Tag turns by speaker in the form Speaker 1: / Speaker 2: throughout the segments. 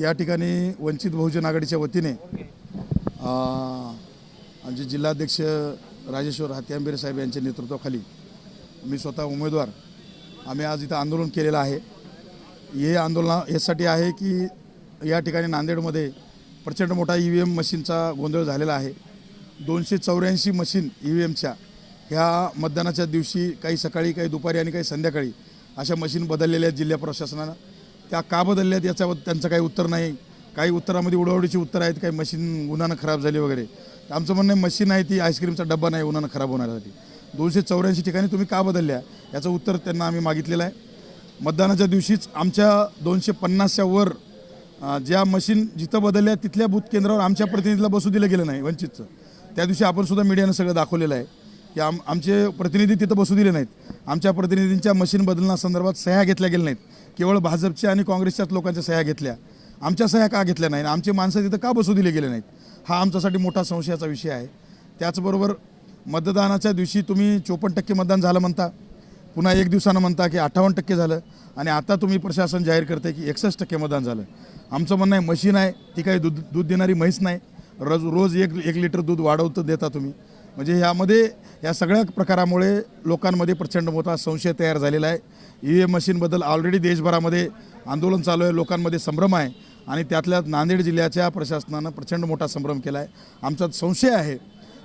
Speaker 1: या ठिकाणी वंचित बहुजन आघाडीच्या वतीने आमचे जिल्हाध्यक्ष राजेश्वर हात्यांबेरे साहेब यांच्या नेतृत्वाखाली मी स्वतः उमेदवार. आम्ही आज इथं आंदोलन केलेलं आहे. हे आंदोलन यासाठी आहे की या ठिकाणी नांदेडमध्ये प्रचंड मोठा ई व्ही एम मशीनचा गोंधळ झालेला आहे. दोनशे चौऱ्याऐंशी मशीन ई व्ही एमच्या ह्या मतदानाच्या दिवशी काही सकाळी काही दुपारी आणि काही संध्याकाळी अशा मशीन बदललेल्या आहेत जिल्हा प्रशासनानं. त्या का बदलल्या आहेत याच्यावर त्यांचं काही उत्तर नाही. काही उत्तरामध्ये उडवडीची उत्तर आहेत काही मशीन उन्हानं खराब झाली वगैरे. आमचं म्हणणं आहे मशीन आहे ती आईस्क्रीमचा डब्बा नाही उन्हानं खराब होण्यासाठी. दोनशे चौऱ्याऐंशी ठिकाणी तुम्ही का बदलल्या? याचं उत्तर त्यांना आम्ही मागितलेलं आहे. मतदानाच्या दिवशीच आमच्या दोनशे पन्नासच्या वर ज्या मशीन जिथं बदलल्या तिथल्या बूथ केंद्रावर आमच्या प्रतिनिधीला बसू दिलं गेलं नाही वंचितचं. त्या दिवशी आपणसुद्धा मीडियानं सगळं दाखवलेलं आहे की आम आमचे प्रतिनिधी तिथं बसू दिले नाहीत. आमच्या प्रतिनिधींच्या मशीन बदलण्यासंदर्भात सह्या घेतल्या गेल्या नाहीत. केवळ भाजपच्या आणि काँग्रेसच्याच लोकांच्या सह्या घेतल्या. आमच्या सह्या का घेतल्या नाही आमचे माणसं तिथं का बसू दिले गेले नाहीत? हा आमच्यासाठी मोठा संशयाचा विषय आहे. त्याचबरोबर मतदानाच्या दिवशी तुम्ही चोपन्न टक्के मतदान झालं म्हणता. पुन्हा एक दिवसानं म्हणता की अठ्ठावन्न टक्के झालं. आणि आता तुम्ही प्रशासन जाहीर करते की एकसष्ट टक्के मतदान झालं. आमचं म्हणणं आहे मशीन आहे ती काही दूध दूध देणारी म्हैस नाही. रोज रोज एक एक लिटर दूध वाढवतं देता तुम्ही. म्हणजे ह्यामध्ये या सगळ्या प्रकारामुळे लोकांमध्ये प्रचंड मोठा संशय तयार झालेला आहे. ई व्ही मशीनबद्दल ऑलरेडी देशभरामध्ये आंदोलन चालू आहे लोकांमध्ये संभ्रम आहे आणि त्यातल्या नांदेड जिल्ह्याच्या प्रशासनानं प्रचंड मोठा संभ्रम केला आहे. आमचा संशय आहे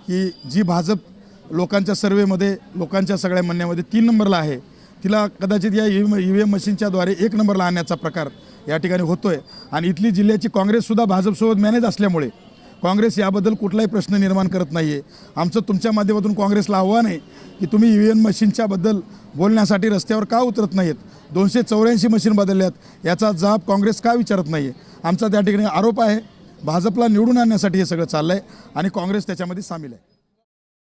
Speaker 1: की जी भाजप लोकांच्या सर्वेमध्ये लोकांच्या सगळ्या म्हणण्यामध्ये तीन नंबरला आहे तिला कदाचित या ई व्ही एम मशीनच्याद्वारे एक नंबरला आणण्याचा प्रकार या ठिकाणी होतो आहे आणि इथली जिल्ह्याची काँग्रेससुद्धा भाजपसोबत मॅनेज असल्यामुळे काँग्रेस याबद्दल कुठलाही प्रश्न निर्माण करत नाही आहे आमचं तुमच्या माध्यमातून काँग्रेसला आव्हान आहे की तुम्ही ई एन मशीनच्याबद्दल बोलण्यासाठी रस्त्यावर का उतरत नाहीत दोनशे चौऱ्याऐंशी मशीन बदलल्यात याचा जाब काँग्रेस का विचारत नाही आहे आमचा त्या ठिकाणी आरोप आहे भाजपला निवडून आणण्यासाठी हे सगळं चाललं आहे आणि काँग्रेस त्याच्यामध्ये सामील आहे.